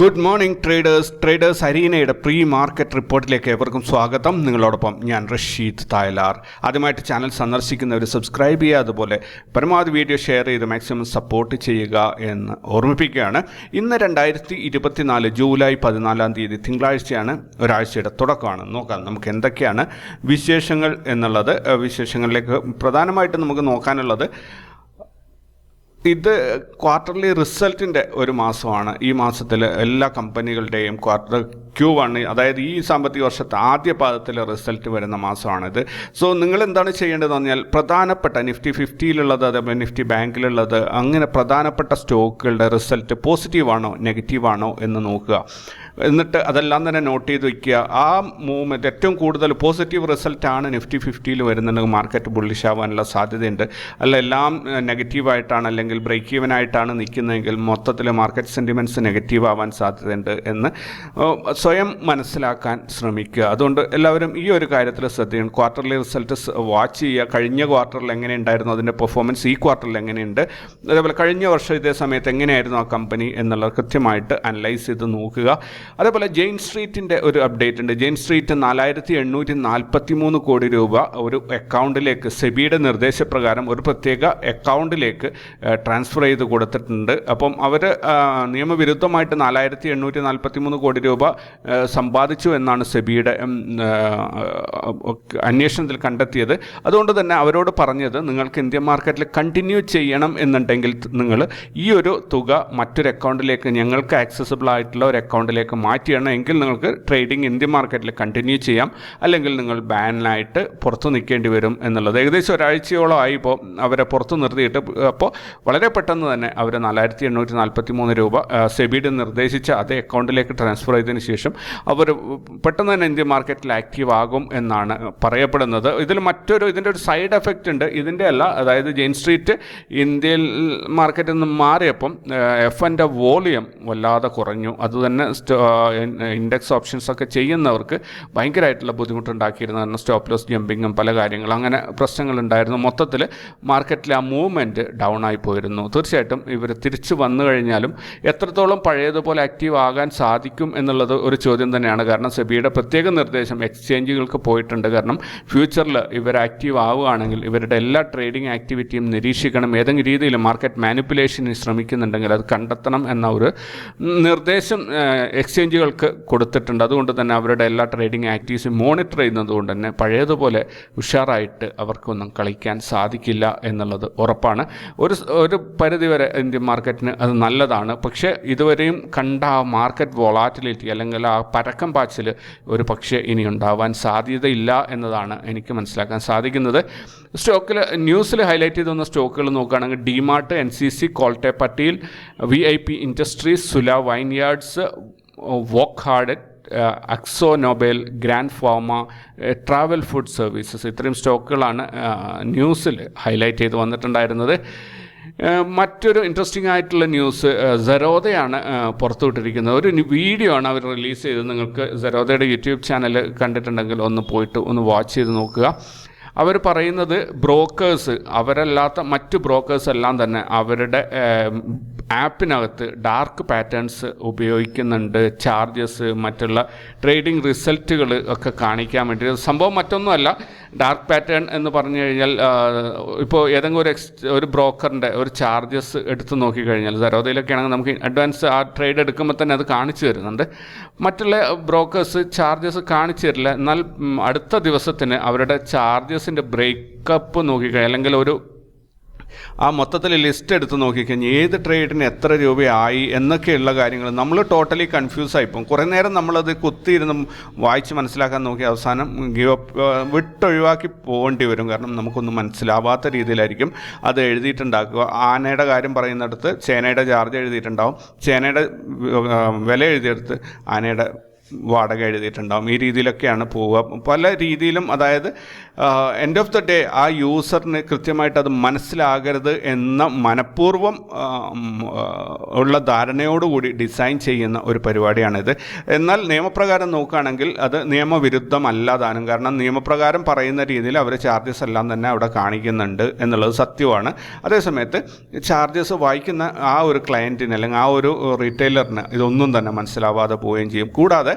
Good morning traders traders ഹരീനയുടെ pre market റിപ്പോർട്ടിലേക്ക് ഏവർക്കും സ്വാഗതം. നിങ്ങളോടൊപ്പം ഞാൻ റഷീദ് തായലാർ. ആദ്യമായിട്ട് ചാനൽ സന്ദർശിക്കുന്നവർ സബ്സ്ക്രൈബ് ചെയ്യുക അതുപോലെ പരമാവധി വീഡിയോ ഷെയർ ചെയ്ത് മാക്സിമം സപ്പോർട്ട് ചെയ്യുക എന്ന് ഓർമ്മിപ്പിക്കുകയാണ്. ഇന്ന് രണ്ടായിരത്തി ഇരുപത്തിനാല് ജൂലൈ പതിനാലാം തീയതി തിങ്കളാഴ്ചയാണ് ഒരാഴ്ചയുടെ തുടക്കമാണ്. നോക്കാം നമുക്ക് എന്തൊക്കെയാണ് വിശേഷങ്ങൾ എന്നുള്ളത്. വിശേഷങ്ങളിലേക്ക് പ്രധാനമായിട്ടും നമുക്ക് നോക്കാനുള്ളത് ഇത് ക്വാർട്ടർലി റിസൾട്ടിന്റെ ഒരു മാസമാണ്. ഈ മാസത്തിൽ എല്ലാ കമ്പനികളുടെയും ക്വാർട്ടർ ക്യൂ വൺ അതായത് ഈ സാമ്പത്തിക വർഷത്തെ ആദ്യ പാദത്തിലെ റിസൾട്ട് വരുന്ന മാസമാണിത്. സോ നിങ്ങൾ എന്താണ് ചെയ്യേണ്ടതെന്ന് പറഞ്ഞാൽ പ്രധാനപ്പെട്ട നിഫ്റ്റി ഫിഫ്റ്റിയിലുള്ളത് അതേപോലെ നിഫ്റ്റി ബാങ്കിലുള്ളത് അങ്ങനെ പ്രധാനപ്പെട്ട സ്റ്റോക്കുകളുടെ റിസൾട്ട് പോസിറ്റീവാണോ നെഗറ്റീവാണോ എന്ന് നോക്കുക. എന്നിട്ട് അതെല്ലാം തന്നെ നോട്ട് ചെയ്ത് വയ്ക്കുക ആ മൂവ്മെന്റ് ഏറ്റവും കൂടുതൽ പോസിറ്റീവ് റിസൾട്ടാണ് നിഫ്റ്റി ഫിഫ്റ്റിയിൽ വരുന്നുണ്ടെങ്കിൽ മാർക്കറ്റ് ബുള്ളിഷ് ആവാനുള്ള സാധ്യതയുണ്ട്. അല്ല എല്ലാം നെഗറ്റീവായിട്ടാണ് അല്ലെങ്കിൽ ബ്രേക്ക് ഈവൻ ആയിട്ടാണ് നിൽക്കുന്നതെങ്കിൽ മൊത്തത്തിൽ മാർക്കറ്റ് സെന്റിമെന്റ്സ് നെഗറ്റീവ് ആവാൻ സാധ്യതയുണ്ട് എന്ന് സ്വയം മനസ്സിലാക്കാൻ ശ്രമിക്കുക. അതുകൊണ്ട് എല്ലാവരും ഈ ഒരു കാര്യത്തിൽ ശ്രദ്ധിക്കണം ക്വാർട്ടർലി റിസൾട്ട് വാച്ച് ചെയ്യുക. കഴിഞ്ഞ ക്വാർട്ടറിൽ എങ്ങനെ ഉണ്ടായിരുന്നു അതിന്റെ പെർഫോമൻസ് ഈ ക്വാർട്ടറിൽ എങ്ങനെയുണ്ട്? അതേപോലെ കഴിഞ്ഞ വർഷം ഇതേ സമയത്ത് എങ്ങനെയായിരുന്നു ആ കമ്പനി എന്നുള്ളത് കൃത്യമായിട്ട് അനലൈസ് ചെയ്ത് നോക്കുക. അതേപോലെ ജെയിൻ സ്ട്രീറ്റിന്റെ ഒരു അപ്ഡേറ്റ് ഉണ്ട്. ജെയിൻ സ്ട്രീറ്റ് നാലായിരത്തി എണ്ണൂറ്റി നാൽപ്പത്തി മൂന്ന് കോടി രൂപ ഒരു അക്കൗണ്ടിലേക്ക് സെബിയുടെ നിർദ്ദേശപ്രകാരം ഒരു പ്രത്യേക അക്കൗണ്ടിലേക്ക് ട്രാൻസ്ഫർ ചെയ്ത് കൊടുത്തിട്ടുണ്ട്. അപ്പം അവർ നിയമവിരുദ്ധമായിട്ട് നാലായിരത്തി എണ്ണൂറ്റി നാൽപ്പത്തി മൂന്ന് കോടി രൂപ സമ്പാദിച്ചു എന്നാണ് സെബിയുടെ അന്വേഷണത്തിൽ കണ്ടെത്തിയത്. അതുകൊണ്ട് തന്നെ അവരോട് പറഞ്ഞത് നിങ്ങൾക്ക് ഇന്ത്യൻ മാർക്കറ്റിൽ കണ്ടിന്യൂ ചെയ്യണം എന്നുണ്ടെങ്കിൽ നിങ്ങൾ ഈ ഒരു തുക മറ്റൊരു അക്കൗണ്ടിലേക്ക് ഞങ്ങൾക്ക് ആക്സസിബിൾ ആയിട്ടുള്ള ഒരു അക്കൗണ്ടിലേക്ക് മാറ്റിയാണ്. എങ്കിൽ നിങ്ങൾക്ക് ട്രേഡിംഗ് ഇന്ത്യൻ മാർക്കറ്റിൽ കണ്ടിന്യൂ ചെയ്യാം. അല്ലെങ്കിൽ നിങ്ങൾ ബാനിലായിട്ട് പുറത്തു നിൽക്കേണ്ടി വരും എന്നുള്ളത്. ഏകദേശം ഒരാഴ്ചയോളം ആയി ഇപ്പോൾ അവരെ പുറത്തു നിർത്തിയിട്ട്. അപ്പോൾ വളരെ പെട്ടെന്ന് തന്നെ അവർ നാലായിരത്തി എണ്ണൂറ്റി നാൽപ്പത്തി മൂന്ന് രൂപ സെബിയുടെ നിർദ്ദേശിച്ച അതേ അക്കൗണ്ടിലേക്ക് ട്രാൻസ്ഫർ ചെയ്തതിന് ശേഷം അവർ പെട്ടെന്ന് തന്നെ ഇന്ത്യൻ മാർക്കറ്റിൽ ആക്റ്റീവ് ആകും എന്നാണ് പറയപ്പെടുന്നത്. ഇതിൽ മറ്റൊരു ഇതിന്റെ ഒരു സൈഡ് എഫക്റ്റ് ഉണ്ട്. ഇതിന്റെ അല്ല അതായത് ജെയിൻ സ്ട്രീറ്റ് ഇന്ത്യയിൽ മാർക്കറ്റിൽ നിന്ന് മാറിയപ്പം എഫ് എന്റെ വോളിയം വല്ലാതെ കുറഞ്ഞു. അതുതന്നെ ഇൻഡെക്സ് ഓപ്ഷൻസ് ഒക്കെ ചെയ്യുന്നവർക്ക് ഭയങ്കരമായിട്ടുള്ള ബുദ്ധിമുട്ടുണ്ടാക്കിയിരുന്നു. കാരണം സ്റ്റോപ്പ് ലോസ് ജമ്പിങ്ങും പല കാര്യങ്ങളും അങ്ങനെ പ്രശ്നങ്ങളുണ്ടായിരുന്നു. മൊത്തത്തിൽ മാർക്കറ്റിലെ ആ മൂവ്മെന്റ് ഡൗൺ ആയി പോയിരുന്നു തീർച്ചയായിട്ടും ഇവർ തിരിച്ചു വന്നു കഴിഞ്ഞാലും എത്രത്തോളം പഴയതുപോലെ ആക്റ്റീവ് ആകാൻ സാധിക്കും എന്നുള്ളത് ഒരു ചോദ്യം തന്നെയാണ്. കാരണം സെബിയുടെ പ്രത്യേക നിർദ്ദേശം എക്സ്ചേഞ്ചുകൾക്ക് പോയിട്ടുണ്ട്. കാരണം ഫ്യൂച്ചറിൽ ഇവർ ആക്റ്റീവ് ആവുകയാണെങ്കിൽ ഇവരുടെ എല്ലാ ട്രേഡിംഗ് ആക്ടിവിറ്റിയും നിരീക്ഷിക്കണം. ഏതെങ്കിലും രീതിയിൽ മാർക്കറ്റ് മാനിപ്പുലേഷന് ശ്രമിക്കുന്നുണ്ടെങ്കിൽ അത് കണ്ടെത്തണം എന്ന ഒരു നിർദ്ദേശം എക്സ്ചേഞ്ചുകൾക്ക് കൊടുത്തിട്ടുണ്ട്. അതുകൊണ്ട് തന്നെ അവരുടെ എല്ലാ ട്രേഡിംഗ് ആക്ടിവിറ്റീസും മോണിറ്റർ ചെയ്യുന്നത് കൊണ്ട് തന്നെ പഴയതുപോലെ ഉഷാറായിട്ട് അവർക്കൊന്നും കളിക്കാൻ സാധിക്കില്ല എന്നുള്ളത് ഉറപ്പാണ്. ഒരു ഒരു പരിധിവരെ ഇന്ത്യൻ മാർക്കറ്റിന് അത് നല്ലതാണ്. പക്ഷേ ഇതുവരെയും കണ്ട ആ മാർക്കറ്റ് വോളാറ്റിലിറ്റി അല്ലെങ്കിൽ ആ പരക്കം പാച്ചിൽ ഒരു പക്ഷേ ഇനി ഉണ്ടാവാൻ സാധ്യതയില്ല എന്നതാണ് എനിക്ക് മനസ്സിലാക്കാൻ സാധിക്കുന്നത്. സ്റ്റോക്കിൽ ന്യൂസിൽ ഹൈലൈറ്റ് ചെയ്ത് വന്ന സ്റ്റോക്കുകൾ നോക്കുകയാണെങ്കിൽ DMart N C C Kolte Patil V I P industries Sula vineyards Wockhardt Akzo Nobel Gland Pharma travel food services ഇത്രയും സ്റ്റോക്കുകളാണ് ന്യൂസിൽ ഹൈലൈറ്റ് ചെയ്ത് വന്നിട്ടുണ്ടായിരുന്നത്. മറ്റൊരു ഇൻട്രസ്റ്റിംഗ് ആയിട്ടുള്ള ന്യൂസ് സെറോദയാണ് പുറത്തുവിട്ടിരിക്കുന്നത്. ഒരു വീഡിയോ ആണ് അവർ റിലീസ് ചെയ്തത്. നിങ്ങൾക്ക് സെറോദയുടെ യൂട്യൂബ് ചാനൽ കണ്ടിട്ടുണ്ടെങ്കിൽ ഒന്ന് പോയിട്ട് ഒന്ന് വാച്ച് ചെയ്ത് നോക്കുക. അവർ പറയുന്നത് ബ്രോക്കേഴ്സ് അവരല്ലാത്ത മറ്റു ബ്രോക്കേഴ്സ് എല്ലാം തന്നെ അവരുടെ ആപ്പിനകത്ത് ഡാർക്ക് പാറ്റേൺസ് ഉപയോഗിക്കുന്നുണ്ട്. ചാർജസ് മറ്റുള്ള ട്രേഡിംഗ് റിസൾട്ടുകൾ ഒക്കെ കാണിക്കാൻ വേണ്ടി സംഭവം മറ്റൊന്നുമല്ല. ഡാർക്ക് പാറ്റേൺ എന്ന് പറഞ്ഞു കഴിഞ്ഞാൽ ഇപ്പോൾ ഏതെങ്കിലും ഒരു എക്സ് ഒരു ബ്രോക്കറിന്റെ ഒരു ചാർജസ് എടുത്ത് നോക്കിക്കഴിഞ്ഞാൽ സരോദയിലൊക്കെ ആണെങ്കിൽ നമുക്ക് അഡ്വാൻസ് ആ ട്രേഡ് എടുക്കുമ്പോൾ തന്നെ അത് കാണിച്ചു തരുന്നുണ്ട്. മറ്റുള്ള ബ്രോക്കേഴ്സ് ചാർജസ് കാണിച്ചു തരില്ല. എന്നാൽ അടുത്ത ദിവസത്തിന് അവരുടെ ചാർജസിന്റെ ബ്രേക്കപ്പ് നോക്കിക്കഴിഞ്ഞാൽ അല്ലെങ്കിൽ ഒരു ആ മൊത്തത്തിൽ ലിസ്റ്റ് എടുത്ത് നോക്കിക്കഴിഞ്ഞാൽ ഏത് ട്രേഡിന് എത്ര രൂപയായി എന്നൊക്കെയുള്ള കാര്യങ്ങൾ നമ്മൾ ടോട്ടലി കൺഫ്യൂസ് ആയിപ്പോകും കുറേ നേരം നമ്മളത് കുത്തിയിരുന്ന് വായിച്ച് മനസ്സിലാക്കാൻ നോക്കി അവസാനം ഗീവ് വിട്ടൊഴിവാക്കി പോകേണ്ടി വരും. കാരണം നമുക്കൊന്നും മനസ്സിലാവാത്ത രീതിയിലായിരിക്കും അത് എഴുതിയിട്ടുണ്ടാക്കുക. ആനയുടെ കാര്യം പറയുന്നിടത്ത് ചേനയുടെ ചാർജ് എഴുതിയിട്ടുണ്ടാവും. ചേനയുടെ വില എഴുതിയെടുത്ത് ആനയുടെ വാടക എഴുതിയിട്ടുണ്ടാകും ഈ രീതിയിലൊക്കെയാണ് പോവുക. പല രീതിയിലും അതായത് എൻഡ് ഓഫ് ദ ഡേ ആ യൂസറിന് കൃത്യമായിട്ട് അത് മനസ്സിലാകരുത് എന്ന മനഃപൂർവം ഉള്ള ധാരണയോടുകൂടി ഡിസൈൻ ചെയ്യുന്ന ഒരു പരിപാടിയാണിത്. എന്നാൽ നിയമപ്രകാരം നോക്കുകയാണെങ്കിൽ അത് നിയമവിരുദ്ധമല്ല താനും കാരണം നിയമപ്രകാരം പറയുന്ന രീതിയിൽ അവർ ചാർജസ് എല്ലാം തന്നെ അവിടെ കാണിക്കുന്നുണ്ട് എന്നുള്ളത് സത്യമാണ്. അതേസമയത്ത് ചാർജസ് വായിക്കുന്ന ആ ഒരു ക്ലയന്റിന് അല്ലെങ്കിൽ ആ ഒരു റീറ്റെയിലറിന് ഇതൊന്നും തന്നെ മനസ്സിലാവാതെ പോവുകയും ചെയ്യും. കൂടാതെ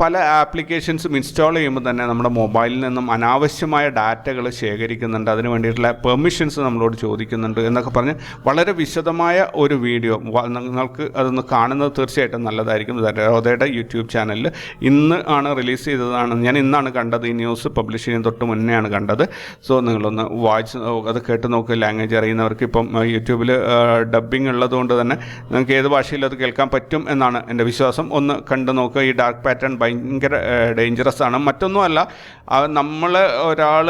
പല ആപ്ലിക്കേഷൻസും ഇൻസ്റ്റാൾ ചെയ്യുമ്പോൾ തന്നെ നമ്മുടെ മൊബൈലിൽ നിന്നും അനാവശ്യമായ ഡാറ്റകൾ ശേഖരിക്കുന്നുണ്ട്. അതിന് വേണ്ടിയിട്ടുള്ള പെർമിഷൻസ് നമ്മളോട് ചോദിക്കുന്നുണ്ട് എന്നൊക്കെ പറഞ്ഞ് വളരെ വിശദമായ ഒരു വീഡിയോ നിങ്ങൾക്ക് അതൊന്ന് കാണുന്നത് തീർച്ചയായിട്ടും നല്ലതായിരിക്കും. ധരോദയുടെ യൂട്യൂബ് ചാനലിൽ ഇന്ന് ആണ് റിലീസ് ചെയ്തതാണ്. ഞാൻ ഇന്നാണ് കണ്ടത്. ഈ ന്യൂസ് പബ്ലിഷ് ചെയ്യുന്ന തൊട്ട് മുന്നെയാണ് കണ്ടത്. സോ നിങ്ങളൊന്ന് വായിച്ച് അത് കേട്ട് നോക്കുക ലാംഗ്വേജ് അറിയുന്നവർക്ക് ഇപ്പം യൂട്യൂബിൽ ഡബ്ബിംഗ് ഉള്ളതുകൊണ്ട് തന്നെ നിങ്ങൾക്ക് ഏത് ഭാഷയിൽ അത് കേൾക്കാൻ പറ്റും എന്നാണ് എന്റെ വിശ്വാസം. ഒന്ന് കണ്ടു നോക്കുക ഈ ഡാർക്ക് പാറ്റേൺ ഭയങ്കര ഡേഞ്ചറസ് ആണ്. മറ്റൊന്നുമല്ല നമ്മൾ ഒരാൾ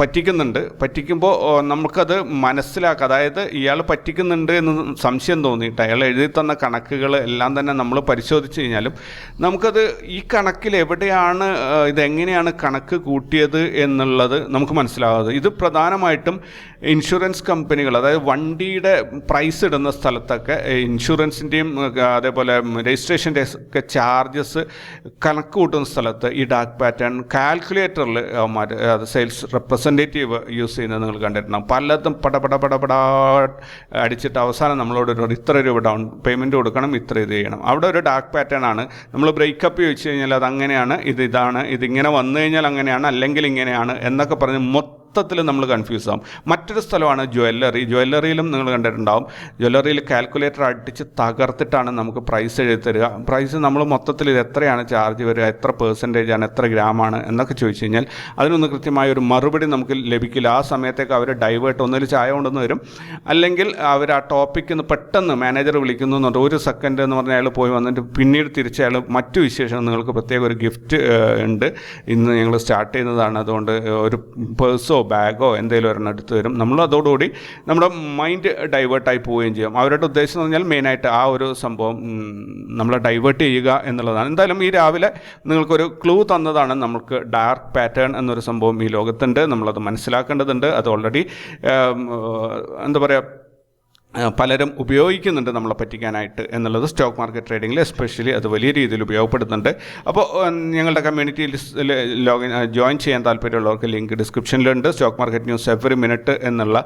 പറ്റിക്കുന്നുണ്ട്. പറ്റിക്കുമ്പോൾ നമുക്കത് മനസ്സിലാക്കുക അതായത് ഇയാൾ പറ്റിക്കുന്നുണ്ട് എന്ന് സംശയം തോന്നിയിട്ട് അയാൾ എഴുതി തന്ന കണക്കുകൾ എല്ലാം തന്നെ നമ്മൾ പരിശോധിച്ച് കഴിഞ്ഞാലും നമുക്കത് ഈ കണക്കിൽ എവിടെയാണ് ഇതെങ്ങനെയാണ് കണക്ക് കൂട്ടിയത് എന്നുള്ളത് നമുക്ക് മനസ്സിലാകാതെ. ഇത് പ്രധാനമായിട്ടും ഇൻഷുറൻസ് കമ്പനികൾ അതായത് വണ്ടിയുടെ പ്രൈസ് ഇടുന്ന സ്ഥലത്തൊക്കെ ഇൻഷുറൻസിന്റെയും അതേപോലെ രജിസ്ട്രേഷന്റെ ഒക്കെ ചാർജസ് കണക്ക് കൂട്ടുന്ന സ്ഥലത്ത് ഈ ഡാർക്ക് പാറ്റേൺ കാൽക്കുലേറ്ററിൽ അത് സെയിൽസ് റെപ്രസെന്റേറ്റീവ് യൂസ് ചെയ്യുന്നത് നിങ്ങൾ കണ്ടിട്ടുണ്ടാകും പലതും പട പട പട പട അടിച്ചിട്ട് അവസാനം നമ്മളോട് ഇത്ര രൂപ ഡൗൺ പേയ്മെന്റ് കൊടുക്കണം ഇത്ര ഇത് ചെയ്യണം. അവിടെ ഒരു ഡാർക്ക് പാറ്റേൺ ആണ്. നമ്മൾ ബ്രേക്കപ്പ് ചോദിച്ചു കഴിഞ്ഞാൽ അത് അങ്ങനെയാണ് ഇത് ഇതാണ് ഇതിങ്ങനെ വന്നു കഴിഞ്ഞാൽ അങ്ങനെയാണ് അല്ലെങ്കിൽ ഇങ്ങനെയാണ് എന്നൊക്കെ പറഞ്ഞ് മൊത്തത്തിൽ നമ്മൾ കൺഫ്യൂസ് ആവും. മറ്റൊരു സ്ഥലമാണ് ജ്വല്ലറി. ജ്വല്ലറിയിലും നിങ്ങൾ കണ്ടിട്ടുണ്ടാവും. ജ്വല്ലറിയിൽ കാൽക്കുലേറ്റർ അടിച്ച് തകർത്തിട്ടാണ് നമുക്ക് പ്രൈസ് എഴുതി തരിക പ്രൈസ് നമ്മൾ മൊത്തത്തിൽ ഇത് എത്രയാണ് ചാർജ് വരിക എത്ര പെർസെന്റേജ് ആണ് എത്ര ഗ്രാമാണ് എന്നൊക്കെ ചോദിച്ചു കഴിഞ്ഞാൽ അതിനൊന്നും കൃത്യമായ ഒരു മറുപടി നമുക്ക് ലഭിക്കില്ല. ആ സമയത്തേക്ക് അവർ ഡൈവേർട്ട് ഒന്നിൽ ചായ കൊണ്ടുവന്ന് വരും അല്ലെങ്കിൽ അവർ ആ ടോപ്പിക്ക് പെട്ടെന്ന് മാനേജർ വിളിക്കുന്നു എന്നുണ്ട് ഒരു സെക്കൻഡ് എന്ന് പറഞ്ഞാൽ അയാൾ പോയി വന്നിട്ട് പിന്നീട് തിരിച്ച് അയാൾ മറ്റു വിശേഷം നിങ്ങൾക്ക് പ്രത്യേക ഒരു ഗിഫ്റ്റ് ഉണ്ട്. ഇന്ന് ഞങ്ങൾ സ്റ്റാർട്ട് ചെയ്യുന്നതാണ്. അതുകൊണ്ട് ഒരു പേഴ്സോ ബാഗോ എന്തെങ്കിലും ഒരെണ്ണം എടുത്ത് തരും. നമ്മൾ അതോടുകൂടി നമ്മുടെ മൈൻഡ് ഡൈവേർട്ടായി പോവുകയും ചെയ്യും. അവരുടെ ഉദ്ദേശം എന്ന് പറഞ്ഞാൽ മെയിനായിട്ട് ആ ഒരു സംഭവം നമ്മളെ ഡൈവേർട്ട് ചെയ്യുക എന്നുള്ളതാണ്. എന്തായാലും ഈ രാവിലെ നിങ്ങൾക്കൊരു ക്ലൂ തന്നതാണ് നമുക്ക് ഡാർക്ക് പാറ്റേൺ എന്നൊരു സംഭവം ഈ ലോകത്തുണ്ട്. നമ്മളത് മനസ്സിലാക്കേണ്ടതുണ്ട്. അത് ഓൾറെഡി എന്താ പറയുക പലരും ഉപയോഗിക്കുന്നുണ്ട് നമ്മളെ പറ്റിക്കാനായിട്ട് എന്നുള്ളത് സ്റ്റോക്ക് മാർക്കറ്റ് ട്രേഡിങ്ങിൽ എസ്പെഷ്യലി അത് വലിയ രീതിയിൽ ഉപയോഗപ്പെടുത്തുന്നുണ്ട് അപ്പോൾ ഞങ്ങളുടെ കമ്മ്യൂണിറ്റിയിൽ ലോഗിൻ ജോയിൻ ചെയ്യാൻ താല്പര്യമുള്ളവർക്ക് link ഡിസ്ക്രിപ്ഷനിലുണ്ട് stock market news every minute എന്നുള്ള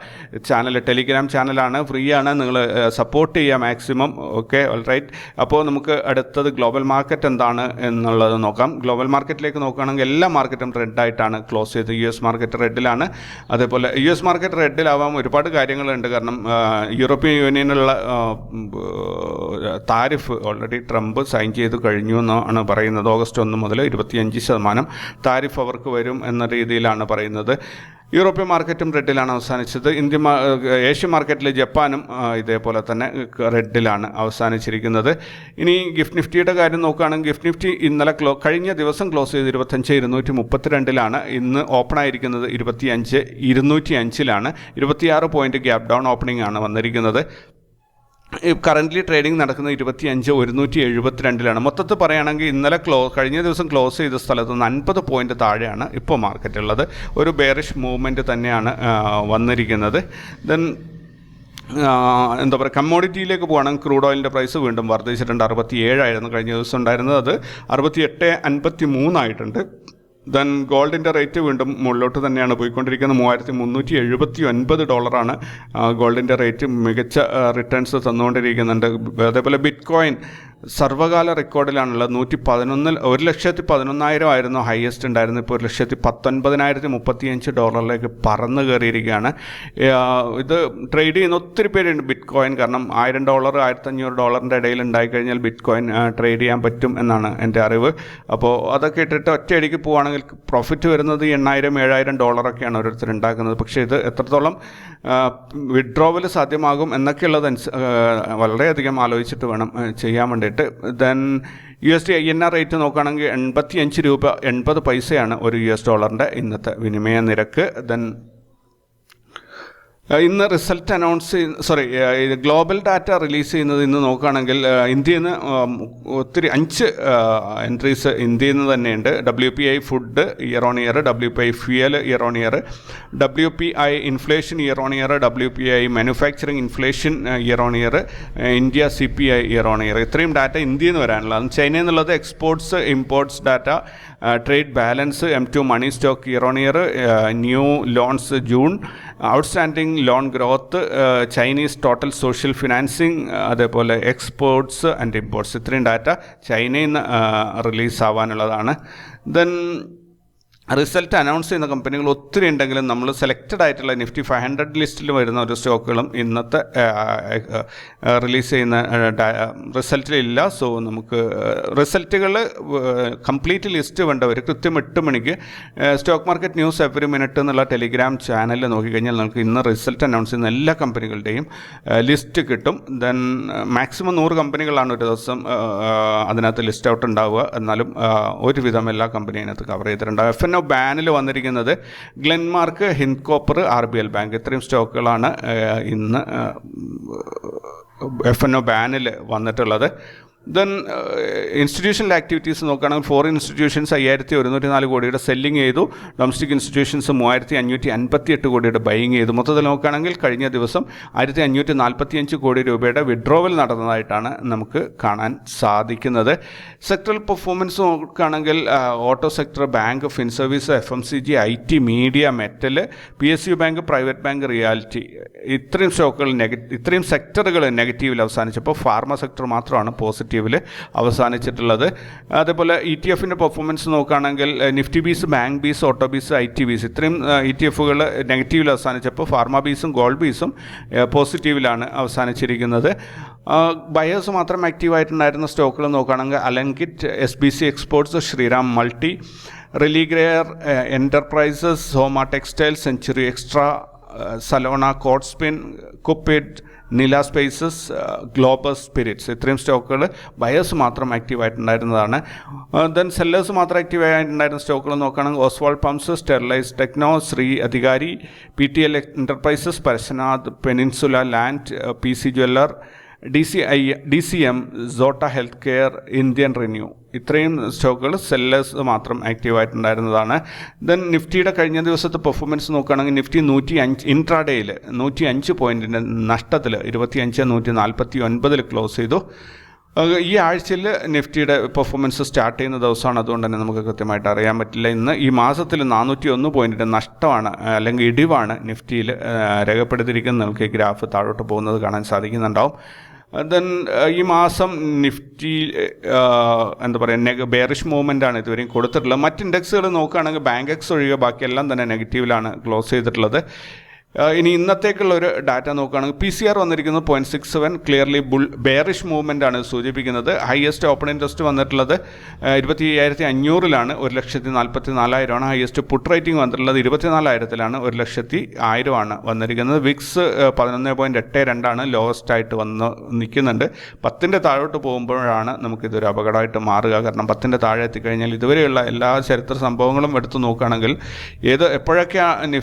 ചാനൽ ടെലിഗ്രാം ചാനലാണ് ഫ്രീ ആണ്. നിങ്ങൾ സപ്പോർട്ട് ചെയ്യുക മാക്സിമം ഓക്കെ ഓൾ റൈറ്റ് അപ്പോൾ നമുക്ക് അടുത്തത് ഗ്ലോബൽ മാർക്കറ്റ് എന്താണ് എന്നുള്ളത് നോക്കാം. ഗ്ലോബൽ മാർക്കറ്റിലേക്ക് നോക്കുകയാണെങ്കിൽ എല്ലാ മാർക്കറ്റും റെഡായിട്ടാണ് ക്ലോസ് ചെയ്ത് യു എസ് മാർക്കറ്റ് റെഡിലാണ് അതേപോലെ യു എസ് മാർക്കറ്റ് റെഡിലാവാൻ ഒരുപാട് കാര്യങ്ങളുണ്ട്. കാരണം ആ, യൂറോപ്യൻ യൂണിയനുള്ള താരിഫ് ഓൾറെഡി ട്രംപ് സൈൻ ചെയ്ത് കഴിഞ്ഞു എന്നാണ് പറയുന്നത്. ഓഗസ്റ്റ് ഒന്ന് മുതൽ ഇരുപത്തിയഞ്ച് ശതമാനം താരിഫ് അവർക്ക് വരും എന്ന രീതിയിലാണ് പറയുന്നത്. യൂറോപ്യൻ മാർക്കറ്റും റെഡിലാണ് അവസാനിച്ചത്. ഇന്ത്യൻ മാ- ഏഷ്യൻ മാർക്കറ്റിൽ ജപ്പാനും ഇതേപോലെ തന്നെ റെഡിലാണ് അവസാനിച്ചിരിക്കുന്നത്. ഇനി ഗിഫ്റ്റ് നിഫ്റ്റിയുടെ കാര്യം നോക്കുകയാണെങ്കിൽ ഗിഫ്റ്റ് നിഫ്റ്റി ഇന്നലെ ക്ലോ കഴിഞ്ഞ ദിവസം ക്ലോസ് ചെയ്ത് ഇരുപത്തഞ്ച് ഇരുന്നൂറ്റി മുപ്പത്തിരണ്ടിലാണ് ഇന്ന് ഓപ്പൺ ആയിരിക്കുന്നത് ഇരുപത്തിയഞ്ച് ഇരുന്നൂറ്റി അഞ്ചിലാണ് ഇരുപത്തിയാറ് പോയിന്റ് ഗ്യാപ് ഡൗൺ ഓപ്പണിംഗ് ആണ് വന്നിരിക്കുന്നത്. കറന്റ്ലി ട്രേഡിംഗ് നടക്കുന്നത് ഇരുപത്തി അഞ്ച് ഒരുന്നൂറ്റി എഴുപത്തിരണ്ടിലാണ്. മൊത്തത്തിൽ പറയുകയാണെങ്കിൽ ഇന്നലെ ക്ലോ കഴിഞ്ഞ ദിവസം ക്ലോസ് ചെയ്ത സ്ഥലത്ത് നിന്ന് അൻപത് പോയിന്റ് താഴെയാണ് ഇപ്പോൾ മാർക്കറ്റ് ഉള്ളത്. ഒരു ബെയറിഷ് മൂവ്മെന്റ് തന്നെയാണ് വന്നിരിക്കുന്നത്. ദെൻ എന്താ പറയുക കമ്മോഡിറ്റിയിലേക്ക് പോകണമെങ്കിൽ ക്രൂഡ് ഓയിലിന്റെ പ്രൈസ് വീണ്ടും വർദ്ധിച്ചിട്ടുണ്ട്. അറുപത്തി ഏഴായിരുന്നു കഴിഞ്ഞ ദിവസം ഉണ്ടായിരുന്നത്. അത് അറുപത്തി എട്ട് അൻപത്തി മൂന്നായിട്ടുണ്ട് ദെൻ ഗോൾഡിന്റെ റേറ്റ് വീണ്ടും മുകളിലോട്ട് തന്നെയാണ് പോയിക്കൊണ്ടിരിക്കുന്നത്. മൂവായിരത്തി മുന്നൂറ്റി എഴുപത്തി ഒൻപത് ഡോളറാണ് ഗോൾഡിന്റെ റേറ്റ് മികച്ച റിട്ടേൺസ് തന്നുകൊണ്ടിരിക്കുന്നുണ്ട്. അതേപോലെ ബിറ്റ് കോയിൻ സർവകാല റെക്കോർഡിലാണുള്ളത്. നൂറ്റി പതിനൊന്നിൽ ഒരു ലക്ഷത്തി പതിനൊന്നായിരം ആയിരുന്നു ഹയസ്റ്റ് ഉണ്ടായിരുന്നത്. ഇപ്പോൾ ഒരു ലക്ഷത്തി പത്തൊൻപതിനായിരത്തി മുപ്പത്തിയഞ്ച് ഡോളറിലേക്ക് പറന്ന് കയറിയിരിക്കുകയാണ്. ഇത് ട്രേഡ് ചെയ്യുന്ന ഒത്തിരി പേരുണ്ട് ബിറ്റ് കോയിൻ കാരണം ആയിരം ഡോളർ ആയിരത്തഞ്ഞൂറ് ഡോളറിന്റെ ഇടയിൽ ഉണ്ടായിക്കഴിഞ്ഞാൽ ബിറ്റ് കോയിൻ ട്രേഡ് ചെയ്യാൻ പറ്റും എന്നാണ് എന്റെ അറിവ്. അപ്പോൾ അതൊക്കെ ഇട്ടിട്ട് ഒറ്റയടിക്ക് പോവുകയാണെങ്കിൽ പ്രോഫിറ്റ് വരുന്നത് എണ്ണായിരം ഏഴായിരം ഡോളറൊക്കെയാണ് ഓരോരുത്തർ ഉണ്ടാക്കുന്നത്. പക്ഷേ ഇത് എത്രത്തോളം വിഡ്രോവൽ സാധ്യമാകും എന്നൊക്കെയുള്ളത് വളരെയധികം ആലോചിച്ചിട്ട് വേണം ചെയ്യാൻ ചെയ്യാൻ വേണ്ടിയിട്ട് then U S D I N R rate നോക്കുകയാണെങ്കിൽ എൺപത്തി അഞ്ച് രൂപ എൺപത് പൈസയാണ് ഒരു യു എസ് ഡോളറിന്റെ ഇന്നത്തെ വിനിമയ നിരക്ക്. ദെൻ ഇന്ന് result announce sorry global data release ചെയ്യുന്നത് ഇന്ന് നോക്കുകയാണെങ്കിൽ ഇന്ത്യയിൽ നിന്ന് ഒത്തിരി അഞ്ച് എൻട്രീസ് ഇന്ത്യയിൽ നിന്ന് തന്നെയുണ്ട്. W P I food year on year W P I fuel year on year W P I inflation year on year W P I manufacturing inflation year on year India C P I year on year ഇത്രയും data ഇന്ത്യയിൽ നിന്ന് വരാനുള്ളത് ചൈനയിൽ നിന്നുള്ളത് exports imports data trade balance M two money stock year on year new loans June outstanding loan growth Chinese total social financing അതേപോലെ exports and imports ഇത്രയും data ചൈനയിൽ നിന്ന് release ആവാനുള്ളതാണ്. ദെൻ റിസൾട്ട് അനൗൺസ് ചെയ്യുന്ന കമ്പനികൾ ഒത്തിരി ഉണ്ടെങ്കിലും നമ്മൾ സെലക്റ്റഡ് ആയിട്ടുള്ള നിഫ്റ്റി ഫൈവ് ഹൺഡ്രഡ് ലിസ്റ്റിൽ വരുന്ന ഒരു സ്റ്റോക്കുകളും ഇന്നത്തെ റിലീസ് ചെയ്യുന്ന റിസൾട്ടിലില്ല സോ നമുക്ക് റിസൾട്ടുകൾ കംപ്ലീറ്റ് ലിസ്റ്റ് വേണ്ടവർ കൃത്യം എട്ട് മണിക്ക് stock market news every minute എന്നുള്ള ടെലിഗ്രാം ചാനലിൽ നോക്കിക്കഴിഞ്ഞാൽ നമുക്ക് ഇന്ന് റിസൾട്ട് അനൗൺസ് ചെയ്യുന്ന എല്ലാ കമ്പനികളുടെയും ലിസ്റ്റ് കിട്ടും. ദെൻ മാക്സിമം നൂറ് കമ്പനികളാണ് ഒരു ദിവസം അതിനകത്ത് ലിസ്റ്റ് ഔട്ട് ഉണ്ടാവുക. എന്നാലും ഒരുവിധം എല്ലാ കമ്പനിയും അതിനകത്ത് കവർ ചെയ്തിട്ടുണ്ടാവുക. എഫ് എൻ ഒ ബാനിൽ വന്നിരിക്കുന്നത്? Glenmark Hindcopper R B L bank ഇത്രയും സ്റ്റോക്കുകളാണ് ഇന്ന് എഫ് എൻ ഒ ബാനിൽ വന്നിട്ടുള്ളത്. ദെൻ ഇൻസ്റ്റിറ്റ്യൂഷണൽ ആക്ടിവിറ്റീസ് നോക്കുകയാണെങ്കിൽ ഫോറിൻ ഇൻസ്റ്റിറ്റ്യൂഷൻസ് അയ്യായിരത്തി ഒരുന്നൂറ്റി നാല് കോടിയുടെ സെല്ലിംഗ് ചെയ്തു. ഡൊമസ്റ്റിക് ഇൻസ്റ്റിറ്റ്യൂഷൻസ് മൂവായിരത്തി അഞ്ഞൂറ്റി അൻപത്തി എട്ട് കോടിയുടെ ബൈങ് ചെയ്തു. മൊത്തത്തിൽ നോക്കുകയാണെങ്കിൽ കഴിഞ്ഞ ദിവസം ആയിരത്തി അഞ്ഞൂറ്റി നാൽപ്പത്തി അഞ്ച് കോടി രൂപയുടെ വിഡ്രോവൽ നടന്നതായിട്ടാണ് നമുക്ക് കാണാൻ സാധിക്കുന്നത്. സെക്ടറൽ പെർഫോമൻസ് നോക്കുകയാണെങ്കിൽ auto sector bank fin service F M C G I T media metal P S U bank private bank realty ഇത്രയും സ്റ്റോക്കുകൾ നെഗറ്റീവ് ഇത്രയും സെക്ടറുകൾ നെഗറ്റീവിൽ അവസാനിച്ചപ്പോൾ ഫാർമ സെക്ടർ മാത്രമാണ് പോസിറ്റീവിൽ അവസാനിച്ചിട്ടുള്ളത്. അതേപോലെ ഇ ടി എഫിന്റെ പെർഫോമൻസ് നോക്കുകയാണെങ്കിൽ Nifty bees bank bees auto bees I T bees ഇത്രയും ഇ ടി എഫുകൾ നെഗറ്റീവിൽ അവസാനിച്ചപ്പോൾ ഫാർമ ബീസും ഗോൾഡ് ബീസും പോസിറ്റീവിലാണ് അവസാനിച്ചിരിക്കുന്നത്. ബയേഴ്സ് മാത്രം ആക്റ്റീവായിട്ടുണ്ടായിരുന്ന സ്റ്റോക്കുകൾ നോക്കുകയാണെങ്കിൽ Alankit S B C exports Shriram multi റിലീഗ്രയർ enterprises ഹോമ textile century extra Salona Cotspin Cupid Nila spaces Globus spirits ഇത്രയും സ്റ്റോക്കുകൾ ബയേഴ്സ് മാത്രം ആക്റ്റീവ് ആയിട്ടുണ്ടായിരുന്നതാണ്. ദെൻ സെല്ലേഴ്സ് മാത്രം ആക്റ്റീവ് ആയിട്ടുണ്ടായിരുന്ന സ്റ്റോക്കുകൾ നോക്കുകയാണെങ്കിൽ Oswal pumps സ്റ്റെർലൈസ് techno Shri Adhikari P T L enterprises Parsvnath peninsula land P C jeweller D C I D C M Zota health care Indian renew ഇത്രയും സ്റ്റോക്കുകൾ സെല്ലേഴ്സ് മാത്രം active ആയിട്ടുണ്ടായിരുന്നതാണ്. Then നിഫ്റ്റിയുടെ കഴിഞ്ഞ ദിവസത്തെ പെർഫോമൻസ് നോക്കുകയാണെങ്കിൽ നിഫ്റ്റി നൂറ്റി അഞ്ച് ഇൻട്രാഡേയിൽ നൂറ്റി അഞ്ച് പോയിന്റിന്റെ നഷ്ടത്തിൽ ഇരുപത്തി അഞ്ച് നൂറ്റി നാൽപ്പത്തി ഒൻപതിൽ ക്ലോസ് ചെയ്തു ഈ ആഴ്ചയിൽ നിഫ്റ്റിയുടെ പെർഫോമൻസ് സ്റ്റാർട്ട് ചെയ്യുന്ന ദിവസമാണ്. അതുകൊണ്ട് തന്നെ നമുക്ക് കൃത്യമായിട്ട് അറിയാൻ പറ്റില്ല. ഇന്ന് ഈ മാസത്തിൽ നാനൂറ്റി ഒന്ന് പോയിന്റിന്റെ നഷ്ടമാണ് അല്ലെങ്കിൽ ഇടിവാണ് നിഫ്റ്റിയിൽ രേഖപ്പെടുത്തിയിരിക്കുന്നത്. നമുക്ക് ഗ്രാഫ് താഴോട്ട് പോകുന്നത് കാണാൻ സാധിക്കുന്നുണ്ടാവും. ദെൻ ഈ മാസം നിഫ്റ്റി എന്താ പറയുക നെഗ ബെയറിഷ് മൂവ്മെന്റ് ആണ് ഇതുവരെയും കൊടുത്തിട്ടുള്ളത്. മറ്റ് ഇൻഡെക്സുകൾ നോക്കുകയാണെങ്കിൽ ബാങ്ക് എക്സ് ഒഴികെ ബാക്കിയെല്ലാം തന്നെ നെഗറ്റീവിലാണ് ക്ലോസ് ചെയ്തിട്ടുള്ളത്. ഇനി ഇന്നത്തേക്കുള്ള ഒരു ഡാറ്റ നോക്കുകയാണെങ്കിൽ പി സി ആർ വന്നിരിക്കുന്നത് point six seven clearly bull bearish movement ആണ് സൂചിപ്പിക്കുന്നത്. ഹയസ്റ്റ് ഓപ്പൺ ഇൻട്രസ്റ്റ് വന്നിട്ടുള്ളത് ഇരുപത്തി അയ്യായിരത്തി അഞ്ഞൂറിലാണ് ഒരു ലക്ഷത്തി നാൽപ്പത്തി നാലായിരമാണ് ഹയസ്റ്റ് പുട്ട് റേറ്റിംഗ് വന്നിട്ടുള്ളത് ഇരുപത്തിനാലായിരത്തിലാണ് ഒരു ലക്ഷത്തി ആയിരമാണ് വന്നിരിക്കുന്നത് വിക്സ് പതിനൊന്ന് പോയിന്റ് എട്ട് രണ്ടാണ് ലോവസ്റ്റ് ആയിട്ട് വന്ന് നിൽക്കുന്നുണ്ട്. പത്തിന്റെ താഴോട്ട് പോകുമ്പോഴാണ് നമുക്കിതൊരു അപകടമായിട്ട് മാറുക. കാരണം പത്തിന്റെ താഴെ എത്തിക്കഴിഞ്ഞാൽ ഇതുവരെയുള്ള എല്ലാ ചരിത്ര സംഭവങ്ങളും എടുത്തു നോക്കുകയാണെങ്കിൽ ഏത് എപ്പോഴൊക്കെ ഇൻ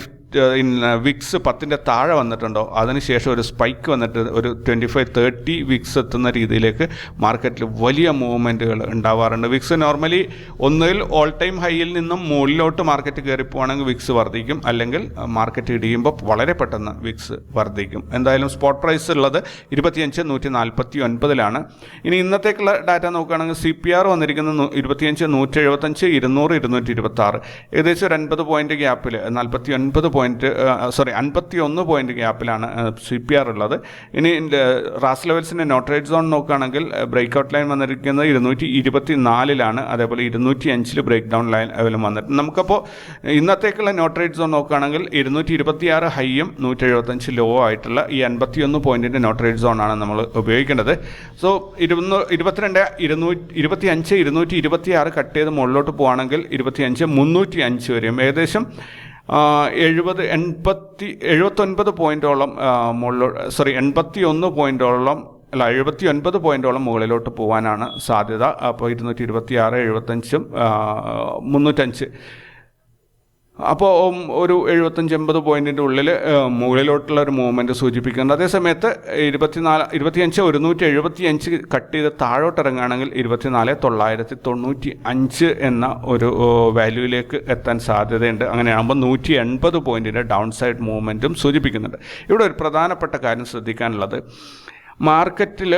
വിക്സ് പത്തിന്റെ താഴെ വന്നിട്ടുണ്ടോ? അതിനുശേഷം ഒരു സ്പൈക്ക് വന്നിട്ട് ഒരു ട്വന്റി ഫൈവ് തേർട്ടി വിക്സ് എത്തുന്ന രീതിയിലേക്ക് മാർക്കറ്റിൽ വലിയ മൂവ്മെന്റുകൾ ഉണ്ടാവാറുണ്ട്. വിക്സ് നോർമലി ഒന്നിൽ ഓൾ ടൈം ഹൈയിൽ നിന്നും മുകളിലോട്ട് മാർക്കറ്റ് കയറി പോകണമെങ്കിൽ വിക്സ് വർദ്ധിക്കും. അല്ലെങ്കിൽ മാർക്കറ്റ് ഇടിയുമ്പോൾ വളരെ പെട്ടെന്ന് വിക്സ് വർദ്ധിക്കും. എന്തായാലും സ്പോട്ട് പ്രൈസ് ഉള്ളത് ഇരുപത്തിയഞ്ച് നൂറ്റി നാൽപ്പത്തി ഒൻപതിലാണ് ഇനി ഇന്നത്തേക്കുള്ള ഡാറ്റ നോക്കുകയാണെങ്കിൽ സി പി ആർ വന്നിരിക്കുന്ന ഇരുപത്തിയഞ്ച് നൂറ്റി എഴുപത്തഞ്ച് ഇരുന്നൂറ് ഇരുന്നൂറ്റി ഇരുപത്തി ആറ് ഏകദേശം ഒരു അൻപത് പോയിന്റ് ഗ്യാപ്പിൽ നാൽപ്പത്തി ഒൻപത് പോയിന്റ് സോറി അൻപത്തി ഒന്ന് പോയിന്റ് ഗ്യാപ്പിലാണ് സി പി ആർ ഉള്ളത്. ഇനി റാസ് ലെവൽസിന്റെ നോട്ടറേറ്റ് സോൺ നോക്കുകയാണെങ്കിൽ ബ്രേക്ക് ഔട്ട് ലൈൻ വന്നിരിക്കുന്നത് ഇരുന്നൂറ്റി ഇരുപത്തി നാലിലാണ് അതേപോലെ ഇരുന്നൂറ്റി അഞ്ചിൽ ബ്രേക്ക് ഡൗൺ ലൈൻ ലെവലും വന്നിട്ട്. നമുക്കപ്പോൾ ഇന്നത്തേക്കുള്ള നോട്ടറേറ്റ് സോൺ നോക്കുകയാണെങ്കിൽ ഇരുന്നൂറ്റി ഇരുപത്തി ആറ് ഹൈയും നൂറ്റി എഴുപത്തഞ്ച് ലോ ആയിട്ടുള്ള ഈ അൻപത്തി ഒന്ന് പോയിന്റിന്റെ നോട്ടറേറ്റ് സോണാണ് നമ്മൾ ഉപയോഗിക്കേണ്ടത്. സോ ഇരുന്നൂ ഇരുപത്തിരണ്ട് ഇരുന്നൂറ്റി ഇരുപത്തി അഞ്ച് ഇരുന്നൂറ്റി ഇരുപത്തി ആറ് കട്ട് ചെയ്ത് മുകളിലോട്ട് പോകുകയാണെങ്കിൽ ഇരുപത്തി അഞ്ച് മുന്നൂറ്റി അഞ്ച് വരെയും. ഏകദേശം എഴുപത് എൺപത്തി എഴുപത്തൊൻപത് പോയിന്റോളം മുകളിലോ സോറി എൺപത്തി ഒന്ന് പോയിന്റോളം അല്ല എഴുപത്തി ഒൻപത് പോയിന്റോളം മുകളിലോട്ട് പോകാനാണ് സാധ്യത. അപ്പോൾ ഇരുന്നൂറ്റി ഇരുപത്തി ആറ് എഴുപത്തഞ്ചും മുന്നൂറ്റഞ്ച്. അപ്പോൾ ഒരു എഴുപത്തഞ്ച് എൺപത് പോയിന്റിന്റെ ഉള്ളിൽ മുകളിലോട്ടുള്ള ഒരു മൂവ്മെന്റ് സൂചിപ്പിക്കുന്നുണ്ട്. അതേസമയത്ത് ഇരുപത്തിനാല് ഇരുപത്തിയഞ്ച് ഒരുന്നൂറ്റി എഴുപത്തി അഞ്ച് കട്ട് ചെയ്ത് താഴോട്ട് ഇറങ്ങുകയാണെങ്കിൽ ഇരുപത്തിനാല് തൊള്ളായിരത്തി തൊണ്ണൂറ്റി അഞ്ച് എന്ന ഒരു വാല്യൂയിലേക്ക് എത്താൻ സാധ്യതയുണ്ട്. അങ്ങനെയാകുമ്പോൾ നൂറ്റി എൺപത് പോയിന്റിന്റെ ഡൗൺ സൈഡ് മൂവ്മെന്റും സൂചിപ്പിക്കുന്നുണ്ട്. ഇവിടെ ഒരു പ്രധാനപ്പെട്ട കാര്യം ശ്രദ്ധിക്കാനുള്ളത്. മാർക്കറ്റിൽ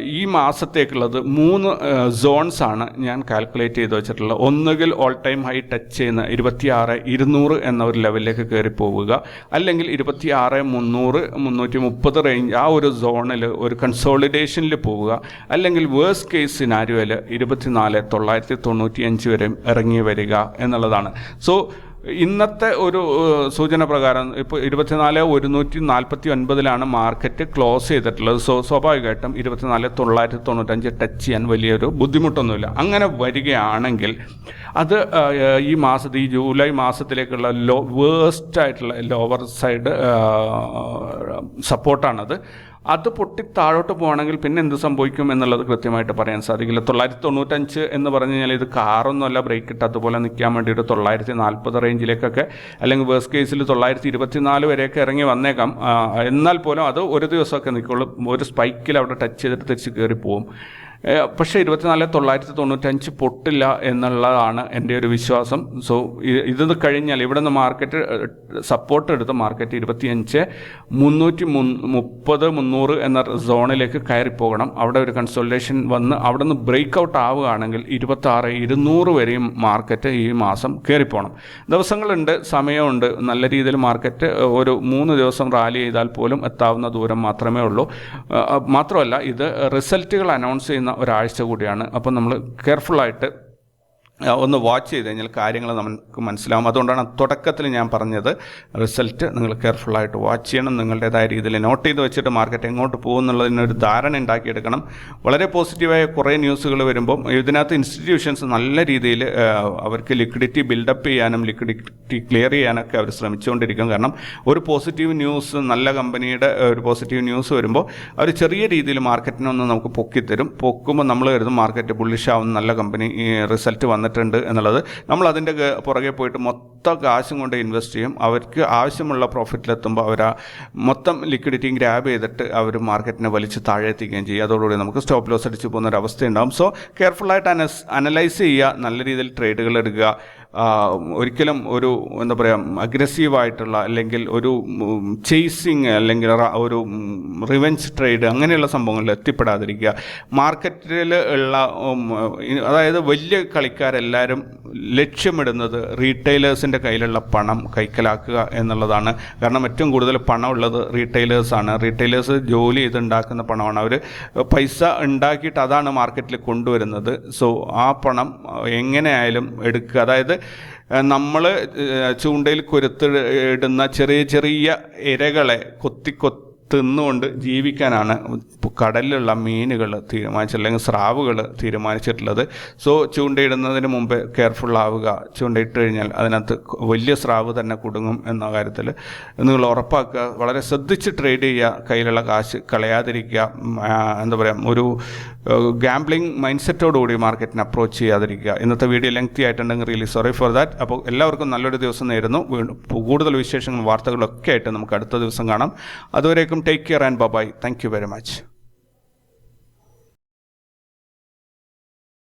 ഈ മാസത്തേക്കുള്ളത് മൂന്ന് സോൺസ് ആണ് ഞാൻ കാൽക്കുലേറ്റ് ചെയ്ത് വെച്ചിട്ടുള്ളത്. ഒന്നുകിൽ ഓൾ ടൈം ഹൈ ടച്ച് ചെയ്യുന്ന ഇരുപത്തിയാറ് ഇരുന്നൂറ് എന്ന ഒരു ലെവലിലേക്ക് കയറി പോവുക. അല്ലെങ്കിൽ ഇരുപത്തിയാറ് മുന്നൂറ് മുന്നൂറ്റി മുപ്പത് റേഞ്ച് ആ ഒരു സോണിൽ ഒരു കൺസോളിഡേഷനിൽ പോവുക. അല്ലെങ്കിൽ വേഴ്സ് കേസ് സിനാരിയോയിൽ ഇരുപത്തിനാല് തൊള്ളായിരത്തി തൊണ്ണൂറ്റി അഞ്ച് വരെ ഇറങ്ങി വരിക എന്നുള്ളതാണ്. സോ ഇന്നത്തെ ഒരു സൂചന പ്രകാരം ഇപ്പോൾ ഇരുപത്തിനാല് ഒരുന്നൂറ്റി നാൽപ്പത്തി ഒൻപതിലാണ് മാർക്കറ്റ് ക്ലോസ് ചെയ്തിട്ടുള്ളത്. സോ സ്വാഭാവികമായിട്ടും ഇരുപത്തിനാല് തൊള്ളായിരത്തി തൊണ്ണൂറ്റഞ്ച് ടച്ച് ചെയ്യാൻ വലിയൊരു ബുദ്ധിമുട്ടൊന്നുമില്ല. അങ്ങനെ വരികയാണെങ്കിൽ അത് ഈ മാസത്തെ ഈ ജൂലൈ മാസത്തിലേക്കുള്ള ലോ വേസ്റ്റ് ആയിട്ടുള്ള ലോവർ സൈഡ് സപ്പോർട്ടാണത്. അത് പൊട്ടി താഴോട്ട് പോകണമെങ്കിൽ പിന്നെ എന്ത് സംഭവിക്കും എന്നുള്ളത് കൃത്യമായിട്ട് പറയാൻ സാധിക്കില്ല. തൊള്ളായിരത്തി തൊണ്ണൂറ്റഞ്ച് എന്ന് പറഞ്ഞു കഴിഞ്ഞാൽ ഇത് കാറൊന്നുമല്ല ബ്രേക്ക് ഇട്ട് അതുപോലെ നിൽക്കാൻ വേണ്ടിയിട്ട് തൊള്ളായിരത്തി നാൽപ്പത് റേഞ്ചിലേക്കൊക്കെ അല്ലെങ്കിൽ വേഴ്സ് കേസിൽ തൊള്ളായിരത്തി ഇരുപത്തിനാല് വരെയൊക്കെ ഇറങ്ങി വന്നേക്കാം. എന്നാൽ പോലും അത് ഒരു ദിവസമൊക്കെ നിൽക്കുള്ളൂ. ഒരു സ്പൈക്കിൽ അവിടെ ടച്ച് ചെയ്തിട്ട് തിരിച്ച് കയറി പോകും പക്ഷേ ഇരുപത്തിനാല് തൊള്ളായിരത്തി തൊണ്ണൂറ്റഞ്ച് പൊട്ടില്ല എന്നുള്ളതാണ് എന്റെ ഒരു വിശ്വാസം. സോ ഇത് കഴിഞ്ഞാൽ ഇവിടെ നിന്ന് മാർക്കറ്റ് സപ്പോർട്ട് എടുത്ത് മാർക്കറ്റ് ഇരുപത്തിയഞ്ച് മുന്നൂറ്റി മുപ്പത് മുന്നൂറ് എന്ന സോണിലേക്ക് കയറിപ്പോകണം. പോകണം അവിടെ ഒരു കൺസോൾട്ടേഷൻ വന്ന് അവിടെ നിന്ന് ബ്രേക്ക് ഔട്ട് ആവുകയാണെങ്കിൽ ഇരുപത്തി ആറ് ഇരുന്നൂറ് വരെയും മാർക്കറ്റ് ഈ മാസം കയറിപ്പോകണം ദിവസങ്ങളുണ്ട് സമയമുണ്ട്. നല്ല രീതിയിൽ മാർക്കറ്റ് ഒരു മൂന്ന് ദിവസം റാലി ചെയ്താൽ പോലും എത്താവുന്ന ദൂരം മാത്രമേ ഉള്ളൂ. മാത്രമല്ല ഇത് റിസൾട്ടുകൾ അനൗൺസ് ചെയ്യുന്ന ഒരാഴ്ച കൂടിയാണ്. അപ്പോൾ നമ്മൾ കെയർഫുള്ളായിട്ട് ഒന്ന് വാച്ച് ചെയ്ത് കഴിഞ്ഞാൽ കാര്യങ്ങൾ നമുക്ക് മനസ്സിലാവും. അതുകൊണ്ടാണ് തുടക്കത്തിൽ ഞാൻ പറഞ്ഞത് റിസൾട്ട് നിങ്ങൾ കെയർഫുള്ളായിട്ട് വാച്ച് ചെയ്യണം. നിങ്ങളുടേതായ രീതിയിൽ നോട്ട് ചെയ്ത് വെച്ചിട്ട് മാർക്കറ്റ് എങ്ങോട്ട് പോകും എന്നുള്ളതിനൊരു ധാരണ ഉണ്ടാക്കിയെടുക്കണം. വളരെ പോസിറ്റീവായ കുറേ ന്യൂസുകൾ വരുമ്പം ഇതിനകത്ത് ഇൻസ്റ്റിറ്റ്യൂഷൻസ് നല്ല രീതിയിൽ അവർക്ക് ലിക്വിഡിറ്റി ബിൽഡപ്പ് ചെയ്യാനും ലിക്വിഡിറ്റി ക്ലിയർ ചെയ്യാനൊക്കെ അവർ ശ്രമിച്ചുകൊണ്ടിരിക്കും. കാരണം ഒരു പോസിറ്റീവ് ന്യൂസ് നല്ല കമ്പനിയുടെ ഒരു പോസിറ്റീവ് ന്യൂസ് വരുമ്പോൾ അവർ ചെറിയ രീതിയിൽ മാർക്കറ്റിനൊന്ന് നമുക്ക് പൊക്കിത്തരും. പൊക്കുമ്പോൾ നമ്മൾ കരുതും മാർക്കറ്റ് ബുള്ളിഷ് ആവുന്ന നല്ല കമ്പനി റിസൾട്ട് റിസൾട്ട് വന്നിട്ടുണ്ട് എന്നുള്ളത്. നമ്മൾ അതിന്റെ പുറകെ പോയിട്ട് മൊത്തം കാശും കൊണ്ട് ഇൻവെസ്റ്റ് ചെയ്യും. അവർക്ക് ആവശ്യമുള്ള പ്രോഫിറ്റിലെത്തുമ്പോൾ അവർ ആ മൊത്തം ലിക്വിഡിറ്റിയും ഗ്രാബ് ചെയ്തിട്ട് അവർ മാർക്കറ്റിനെ വലിച്ച് താഴെ എത്തിക്കുകയും ചെയ്യും. അതോടുകൂടി നമുക്ക് സ്റ്റോപ്പ് ലോസ് അടിച്ച് പോകുന്ന ഒരു അവസ്ഥ ഉണ്ടാകും സോ കെയർഫുള്ളായിട്ട് അനസ് അനലൈസ് ചെയ്യുക. നല്ല രീതിയിൽ ട്രേഡുകൾ എടുക്കുക. ഒരിക്കലും ഒരു എന്താ പറയുക അഗ്രസീവായിട്ടുള്ള അല്ലെങ്കിൽ ഒരു ചേസിങ് അല്ലെങ്കിൽ ഒരു റിവെഞ്ച് ട്രേഡ് അങ്ങനെയുള്ള സംഭവങ്ങളിൽ എത്തിപ്പെടാതിരിക്കുക. മാർക്കറ്റിൽ ഉള്ള അതായത് വലിയ കളിക്കാരെല്ലാവരും ലക്ഷ്യമിടുന്നത് റീറ്റെയിലേഴ്സിന്റെ കയ്യിലുള്ള പണം കൈക്കലാക്കുക എന്നുള്ളതാണ്. കാരണം ഏറ്റവും കൂടുതൽ പണമുള്ളത് റീറ്റെയിലേഴ്സാണ് റീറ്റെയിലേഴ്സ് ജോലി ചെയ്തുണ്ടാക്കുന്ന പണമാണ്. അവർ പൈസ ഉണ്ടാക്കിയിട്ട് അതാണ് മാർക്കറ്റിൽ കൊണ്ടുവരുന്നത്. സോ ആ പണം എങ്ങനെയായാലും എടുക്കുക. അതായത് നമ്മൾ ചൂണ്ടയിൽ കൊരുത്ത് ഇടുന്ന ചെറിയ ചെറിയ ഇരകളെ കൊത്തി കൊത്തി തിന്നുകൊണ്ട് ജീവിക്കാനാണ് കടലിലുള്ള മീനുകൾ തീരുമാനിച്ചത് അല്ലെങ്കിൽ സ്രാവുകൾ തീരുമാനിച്ചിട്ടുള്ളത്. സോ ചൂണ്ടയിടുന്നതിന് മുമ്പ് കെയർഫുൾ ആവുക ചൂണ്ടയിട്ട് കഴിഞ്ഞാൽ അതിനകത്ത് വലിയ സ്രാവ് തന്നെ കുടുങ്ങും എന്ന കാര്യത്തിൽ നിങ്ങൾ ഉറപ്പാക്കുക. വളരെ ശ്രദ്ധിച്ച് ട്രേഡ് ചെയ്യുക കയ്യിലുള്ള കാശ് കളയാതിരിക്കുക എന്താ പറയുക ഒരു ഗാംബ്ലിംഗ് മൈൻഡ് സെറ്റോടുകൂടി മാർക്കറ്റിനെ അപ്രോച്ച് ചെയ്യാതിരിക്കുക. ഇന്നത്തെ വീഡിയോ ലെങ്തി ആയിട്ടുണ്ടെങ്കിൽ റിയലി സോറി ഫോർ ദാറ്റ് അപ്പോൾ എല്ലാവർക്കും നല്ലൊരു ദിവസം നേരുന്നു. കൂടുതൽ വിശേഷങ്ങളും വാർത്തകളൊക്കെ ആയിട്ട് നമുക്ക് അടുത്ത ദിവസം കാണാം. അതുവരേക്കും take care and bye thank very much